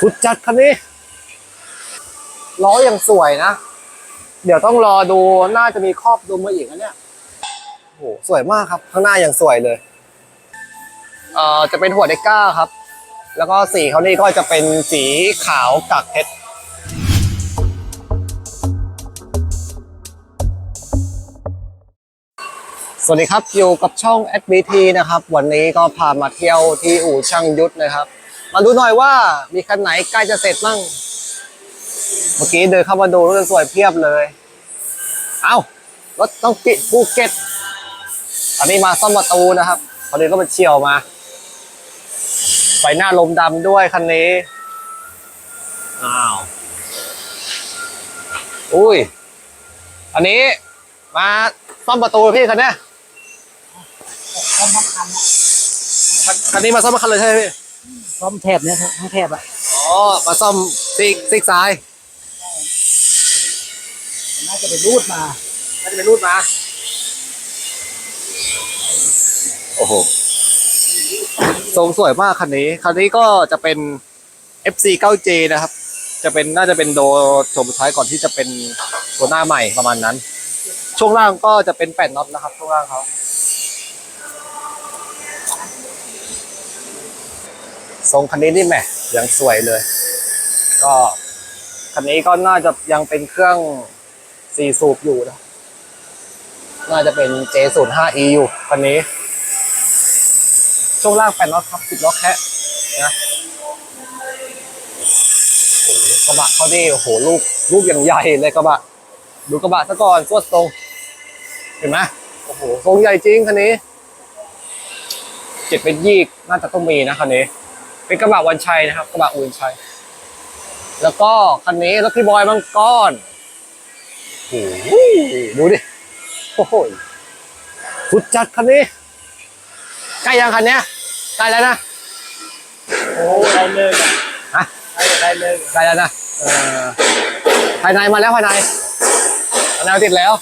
สุดจัดคันนี้ล้อยังสวยนะ เดี๋ยวต้องรอดูน่าจะมีครอบดูมาอีกนะเนี่ยโอ้โหสวยมากครับ ข้างหน้ายังสวยเลย เอ่อจะเป็นหัวเด็กก้าครับ แล้วก็สีเขานี่ก็จะเป็นสีขาวกักเพชรสวัสดีครับ อยู่กับช่อง SBT นะครับ วันนี้ก็พามาเที่ยวที่อู่ช่างยุทธนะครับ มาดูหน่อยว่ามีคันไหนใกล้จะเสร็จมั่ง เมื่อกี้เดินเข้ามาดูรถสวยเพียบเลย เอ้ารถต้องกิภูเก็ตอันนี้มาซ่อมประตูนะครับพอดีก็ไปเฉียวมาไฟหน้าลมดำด้วยคันนี้ อ้าว อุ้ย อันนี้มาซ่อมประตูพี่คันนี้ยพร้อมทั้งคันคันนี้มาซ่อมคันเลยใช่ไหมพี่ พร้อมแถบเนี่ยทั้งแถบอะอ๋อมาซ่อมซีกซีกซ้ายน่าจะไปรูดมาน่าจะเป็นรูดมาโอ้โหทรงสวยมากคันนี้ คันนี้ก็จะเป็น FC 9J นะครับ จะเป็นน่าจะเป็นโดชมสุดท้ายก่อนที่จะเป็นตัวหน้าใหม่ประมาณนั้น ช่วงล่างก็จะเป็นแปดน็อตนะครับช่วงล่างเขา ทรงคันนี้นี่แหมยังสวยเลย ก็คันนี้ก็น่าจะยังเป็นเครื่องสี่สูบอยู่นะน่าจะเป็น J05E อยู่คันนี้ ช่วงล่างแปดน็อตครับสิบล้อแคะนะโอ้กระบะเขาดิโอ้โหลูกลูกอย่างใหญ่เลยกระบะ ดูกระบะซะก่อนสวดทรงเห็นไหมโอ้โหทรงใหญ่จริงคันนี้เจ็ดเป็นยีกน่าจะต้องมีนะคันนี้ เป็นกระบะวันชัยนะครับกระบะอุ่นชัย แล้วก็คันนี้รถพี่บอยมังกรโอ้โหดูดิโอ้โหสุดจัดคันนี้ใกล้ยังคันเนี้ยใกล้แล้วนะโอ้ได้เลยอะฮะได้เลยใกล้แล้วนะเออภายในมาแล้วภายในภายในติดแล้ว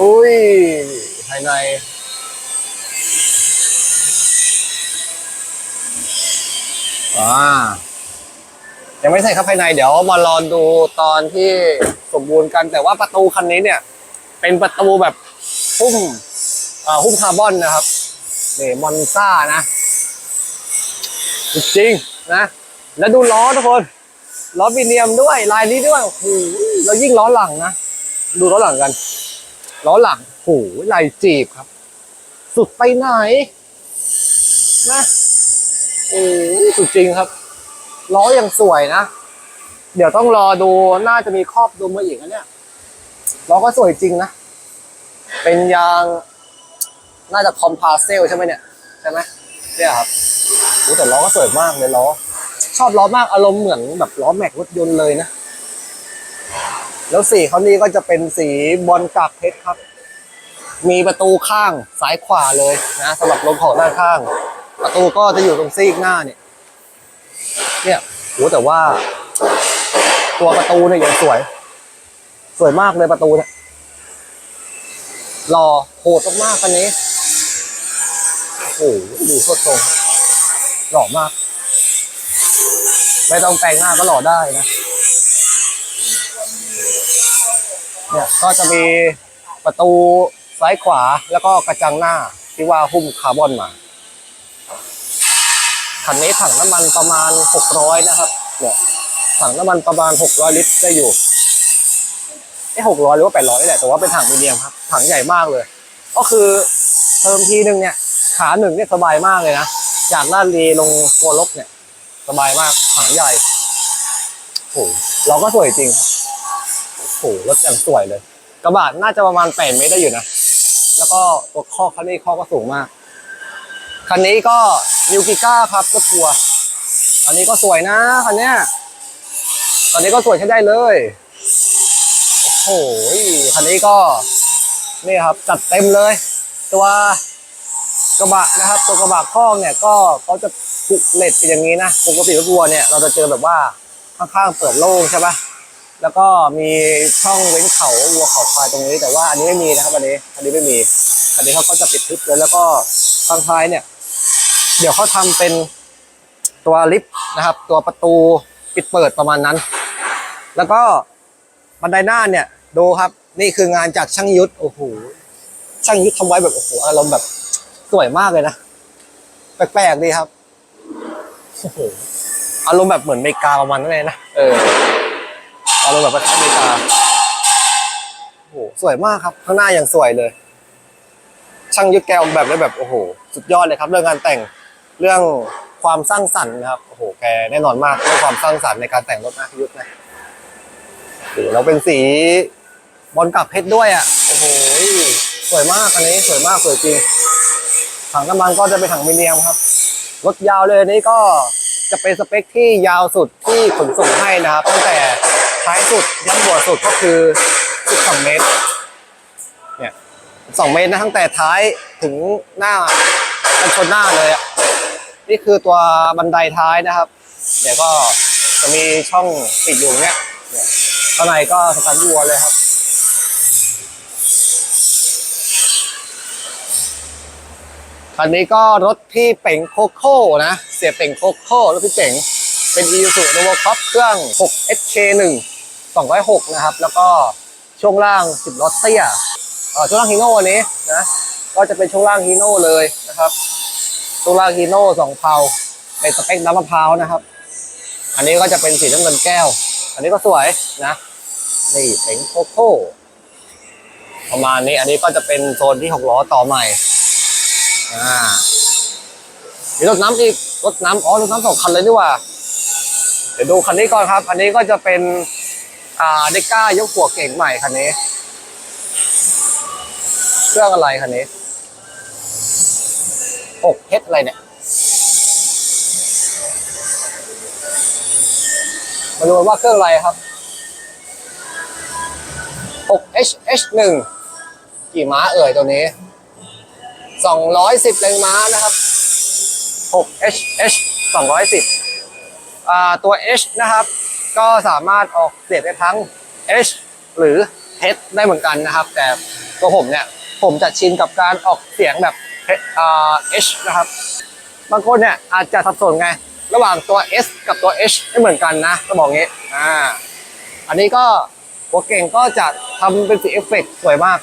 อุ้ยภายใน อ่ายังไม่ใส่ครับภายในเดี๋ยวมารอดูตอนที่สมบูรณ์กัน แต่ว่าประตูคันนี้เนี่ย เป็นประตูแบบหุ้มอ่าหุ้มคาร์บอนนะครับนี่มอนซ่านะ จริงๆนะ แล้วดูล้อทุกคนล้อวีเนียมด้วยลายนี้ด้วยโอ้โหแล้วยิ่งล้อหลังนะ ดูล้อหลังกัน ล้อหลังโอ้โหลายจีบครับ สุดไปไหนนะ โอ้โหสุดจริงครับ ล้อยังสวยนะ เดี๋ยวต้องรอดูน่าจะมีครอบดูมาอีกนะเนี่ยล้อก็สวยจริงนะ เป็นยาง น่าจะคอมพาเซลใช่ไหมเนี่ย ใช่ไหมเนี่ยครับโอ้แต่ล้อก็สวยมากเลยล้อ ชอบล้อมากอารมณ์เหมือนแบบล้อแม็กรถยนต์เลยนะ แล้วสีเขานี่ก็จะเป็นสีบอลกากเพชรครับ มีประตูข้างซ้ายขวาเลยนะสำหรับลมของด้านข้าง ประตูก็จะอยู่ตรงซีกหน้าเนี่ยเนี่ยโหแต่ว่า ตัวประตูเนี่ยยังสวย สวยมากเลยประตูเนี่ยหล่อโหดมากๆคันนี้โอ้โหดูโคตรตรงหล่อมาก ไม่ต้องแต่งหน้าก็หล่อได้นะเนี่ยก็จะมีประตูซ้ายขวาแล้วก็กระจังหน้าที่ว่าหุ้มคาร์บอนมา คันนี้ถังน้ำมันประมาณ 600 นะครับ เนี่ยถังน้ำมันประมาณ 600 ลิตรได้อยู่ไอ้600หรือว่า800นี่แหละแต่ว่าเป็นถังมีเดียมครับถังใหญ่มากเลย ก็คือเติมทีนึงเนี่ย ขาหนึ่งเนี่ยสบายมากเลยนะจากลาดลีลงตัวลบเนี่ยสบายมากถังใหญ่โอ้เราก็สวยจริงโอ้รถอย่างสวยเลย กระบะน่าจะประมาณแปดเมตรได้อยู่นะแล้วก็ตัวข้อคันนี้ข้อก็สูงมาก คันนี้ก็นิวกิก้าครับก็ทัวอันนี้ก็สวยนะคันเนี้ยตอนนี้ก็สวยใช้ได้เลย โอ้โหคันนี้ก็นี่ครับจัดเต็มเลย ตัวกระบะนะครับ ตัวกระบะข้องเนี่ยก็เขาจะผูกเล็กเป็นอย่างนี้นะปกติรถวัวเนี่ยเราจะเจอแบบว่าข้างๆเปิดโล่งใช่ปะแล้วก็มีช่องเว้นเขาวัวเขาควายตรงนี้ แต่ว่าอันนี้ไม่มีนะครับอันนี้อันนี้ไม่มีอันนี้เขาก็จะปิดทึบเลยแล้วก็ข้างท้ายเนี่ย เดี๋ยวเขาทำเป็นตัวลิฟต์นะครับ ตัวประตูปิดเปิดประมาณนั้น แล้วก็บันไดหน้าเนี่ยดูครับ นี่คืองานจากช่างยุทธโอ้โหช่างยุทธทำไว้แบบโอ้โหอารมณ์แบบสวยมากเลยนะแปลกๆดีครับโอ้โหอารมณ์แบบเหมือนอเมริกาประมาณนั้นเลยนะเอออารมณ์แบบประเทศอเมริกาโอ้โหสวยมากครับ ข้างหน้ายังสวยเลย ช่างยุทธแกออกแบบได้แบบโอ้โห สุดยอดเลยครับ เรื่องการแต่ง เรื่องความสร้างสรรค์นะครับโอ้โหแกแน่นอนมากเรื่องความสร้างสรรค์ในการแต่งรถนะพี่ยุทธนะโอ้โหแล้วเป็นสีบอลกับเพชรด้วยอะโอ้โหสวยมากอันนี้สวยมากสวยจริงถังน้ำมันก็จะเป็นถังมิเนียมครับรถยาวเลยนี้ก็จะเป็นสเปคที่ยาวสุดที่ขนส่งให้นะครับตั้งแต่ท้ายสุดยันหัวสุดก็คือ12เมตรสองเมตรนะตั้งแต่ท้ายถึงหน้ากันชนหน้าเลยอะ นี่คือตัวบันไดท้ายนะครับ เดี๋ยวก็จะมีช่องปิดอยู่เนี่ยเนี่ยข้างในก็สถานวัวเลยครับ คันนี้ก็รถพี่เป่งโคโค่นะ เสียเป่งโคโค่รถพี่เป่ง เป็น e ี u ู n o v o c o p เครื่อง 6 HK1 206 นะครับ แล้วก็ช่วงล่าง 10ล้อเตี้ยช่วงล่างฮีโน่อันนี้นะ ก็จะเป็นช่วงล่างฮีโน่เลยนะครับ ช่วงล่างฮีโน่สองเพลาเป็นสเปคน้ำมะพร้าวนะครับ อันนี้ก็จะเป็นสีน้ำเงินแก้ว อันนี้ก็สวยนะนี่เป็นโคโค่ประมาณนี้ อันนี้ก็จะเป็นโซนที่หกล้อต่อใหม่ อ่ามีรถน้ำอีกรถน้ำอ๋อรถน้ำสองคันเลยดีกว่า เดี๋ยวดูคันนี้ก่อนครับ อันนี้ก็จะเป็นอ่าเดก้ายกหัวเก่งใหม่คันนี้ เครื่องอะไรคันนี้ กเฮดอะไรเนี่ยมาดูว่าเครื่องอะไรครับ 6 H H 1กี่ม้าเอ่ยตัวนี้ 210แรงม้านะครับ 6 H H 210อ่าตัว H นะครับ ก็สามารถออกเสียงได้ทั้ง H หรือ H ได้เหมือนกันนะครับ แต่ตัวผมเนี่ย ผมจะชินกับการออกเสียงแบบ H อ่า H นะครับ บางคนเนี่ยอาจจะสับสนไง ระหว่างตัว S กับตัว H ไม่เหมือนกันนะต้องบอกงี้อ่าอันนี้ก็หัวเก่งก็จะทำเป็นสีเอฟเฟกต์สวยมาก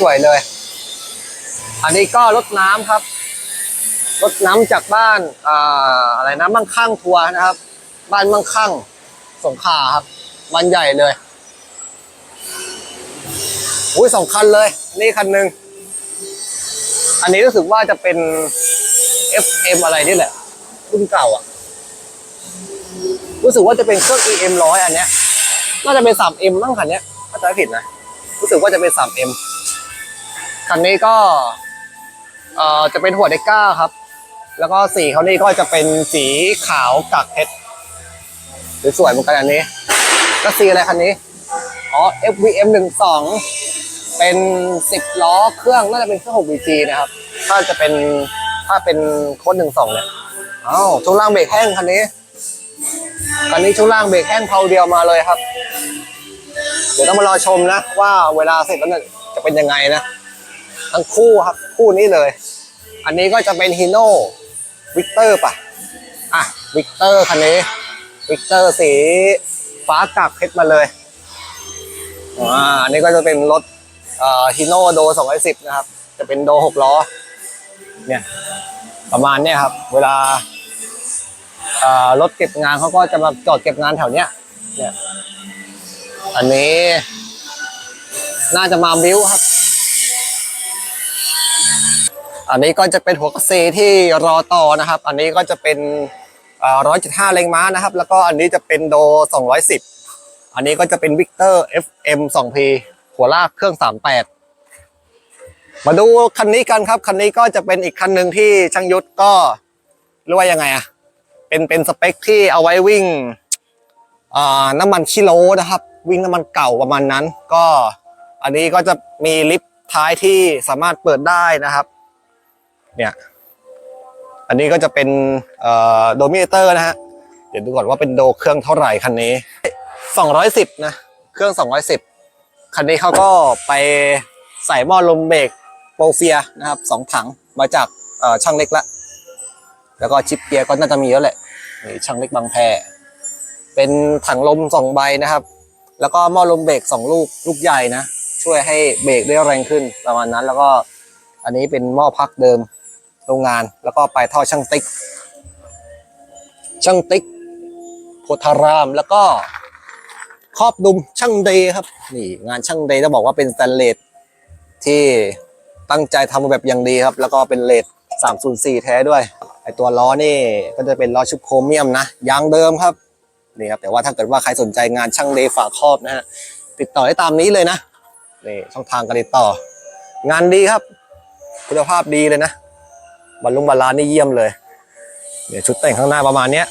สวยเลย อันนี้ก็รถน้ำครับรถน้ำจากบ้านอ่าอะไรนะมั่งคั่งทัวร์นะครับ บ้านมั่งคั่งสงขลาครับบ้านใหญ่เลยอุ้ยสองคันเลย นี่คันหนึ่ง อันนี้รู้สึกว่าจะเป็น FM อะไรนี่แหละ รุ่นเก่าอะ รู้สึกว่าจะเป็นเครื่อง EM ร้อยอันเนี้ย น่าจะเป็น 3M มั้งคันเนี้ยถ้าจำไม่ผิดนะ รู้สึกว่าจะเป็น 3M คันนี้ก็เอ่อจะเป็นหัวเดก้าครับ แล้วก็สีเขานี่ก็จะเป็นสีขาวกักเพชรหรือสวยเหมือนกันอันนี้ ก็สีอะไรคันนี้ อ๋อ FVM 12 เป็น 10 ล้อเครื่องน่าจะเป็นเครื่อง 6BG นะครับ ถ้าจะเป็นถ้าเป็นโค้ด12เนี่ยอ้าวช่วงล่างเบรกแห้งคันนี้คันนี้ช่วงล่างเบรกแห้งเพาเดียวมาเลยครับ เดี๋ยวต้องมารอชมนะ ว่าเวลาเสร็จแล้วเนี่ยจะเป็นยังไงนะ ทั้งคู่ครับ คู่นี้เลย อันนี้ก็จะเป็นฮีโน่วิกเตอร์ป่ะ อะวิกเตอร์คันนี้วิกเตอร์สีฟ้ากักเพชรมาเลยอ่าอันนี้ก็จะเป็นรถ ฮีโน่โด210 นะครับ จะเป็นโด 6 ล้อ เนี่ย ประมาณเนี้ยครับ เวลารถเก็บงานเขาก็จะมาจอดเก็บงานแถวเนี้ย เนี่ย อันนี้ น่าจะมาบิวครับ อันนี้ก็จะเป็นหัวกระเซที่รอต่อนะครับ อันนี้ก็จะเป็นร้อยจุดห้าแรงม้านะครับ แล้วก็อันนี้จะเป็นโดสองร้อยสิบอันนี้ก็จะเป็นวิกเตอร์ FM 2P หัวลากเครื่อง 38 มาดูคันนี้กันครับ คันนี้ก็จะเป็นอีกคันหนึ่งที่ช่างยุทธก็เรียกว่ายังไงอะเป็นเป็นสเปคที่เอาไว้วิ่งน้ำมันคิโลนะครับ วิ่งน้ำมันเก่าประมาณนั้น ก็อันนี้ก็จะมีลิฟต์ท้ายที่สามารถเปิดได้นะครับ เนี่ยอันนี้ก็จะเป็นโดมิเตอร์นะฮะ เดี๋ยวดูก่อนว่าเป็นโดเครื่องเท่าไหร่คันนี้ 210 นะ เครื่อง 210 คันนี้เขาก็ไปใส่หม้อลมเบรกโปรเฟียนะครับสองถังมาจากช่างเล็กละแล้วก็ชิปเกียร์ก็น่าจะมีแล้วแหละนี่ช่างเล็กบางแพเป็นถังลมสองใบนะครับ แล้วก็หม้อลมเบรกสองลูกลูกใหญ่นะช่วยให้เบรกได้แรงขึ้นประมาณนั้น แล้วก็อันนี้เป็นหม้อพักเดิมโรงงาน แล้วก็ปลายท่อช่างติ๊ก ช่างติ๊กโพธารามแล้วก็ ครอบดุมช่างเดย์ครับ นี่งานช่างเดย์จะบอกว่าเป็นสแตนเลสที่ตั้งใจทำมาแบบอย่างดีครับ แล้วก็เป็นเลส304 แท้ด้วยไอตัวล้อนี่ก็จะเป็นล้อชุบโครเมียมนะยางเดิมครับนี่ครับแต่ว่าถ้าเกิดว่าใครสนใจงานช่างเดย์ฝาครอบนะฮะติดต่อได้ตามนี้เลยนะนี่ช่องทางการติดต่อ งานดีครับ คุณภาพดีเลยนะบรรลุบาลานนี่เยี่ยมเลยเดี๋ยวชุดแต่งข้างหน้าประมาณเนี้ย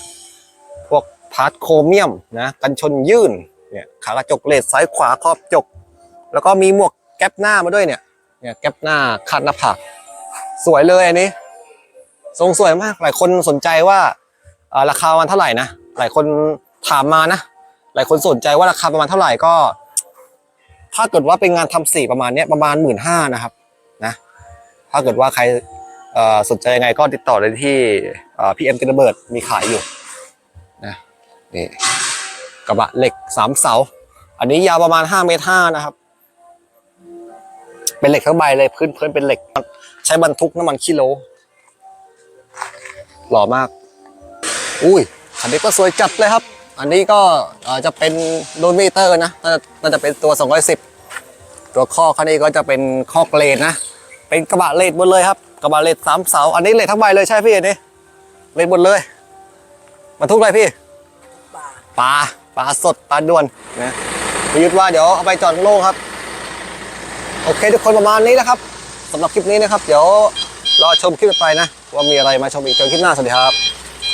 พวกพาร์ทโครเมียมนะกันชนยื่น เนี่ยขากระจกเลดซ้ายขวาครอบจก แล้วก็มีหมวกแก๊ปหน้ามาด้วยเนี่ยเนี่ยแก๊ปหน้าคาดหน้าผากสวยเลยอันนี้ ทรงสวยมากหลายคนสนใจว่าราคามันเท่าไหร่นะหลายคนถามมานะหลายคนสนใจว่าราคาประมาณเท่าไหร่ก็ ถ้าเกิดว่าเป็นงานทำสีประมาณเนี้ยประมาณหมื่นห้านะครับนะถ้าเกิดว่าใครสนใจยังไงก็ติดต่อได้ที่พี่เอ็มเกนเบิร์ดมีขายอยู่นะนี่ กระบะเหล็กสามเสา อันนี้ยาวประมาณห้าเมตรห้านะครับ เป็นเหล็กทั้งใบเลยพื้นพื้นเป็นเหล็ก ใช้บรรทุกน้ำมันกิโล หล่อมาก อุ้ยคันนี้ก็สวยจัดเลยครับ อันนี้ก็จะเป็นโดนมิเตอร์นะน่าจะน่าจะเป็นตัว 210 ตัวข้อคันนี้ก็จะเป็นข้อเกรดนะ เป็นกระบะเลดหมดเลยครับ กระบะเลดสามเสา อันนี้เลดทั้งใบเลยใช่พี่อันนี้เลดหมดเลยบรรทุกอะไรพี่ปลา ปลาสดปลาด้วนนะพี่ยุทธว่าเดี๋ยวเอาไปจอดโล่งครับ โอเคทุกคนประมาณนี้นะครับสำหรับคลิปนี้นะครับ เดี๋ยวรอชมคลิปต่อไปนะ ว่ามีอะไรมาชมอีกเจอคลิปหน้าสวัสดีครับ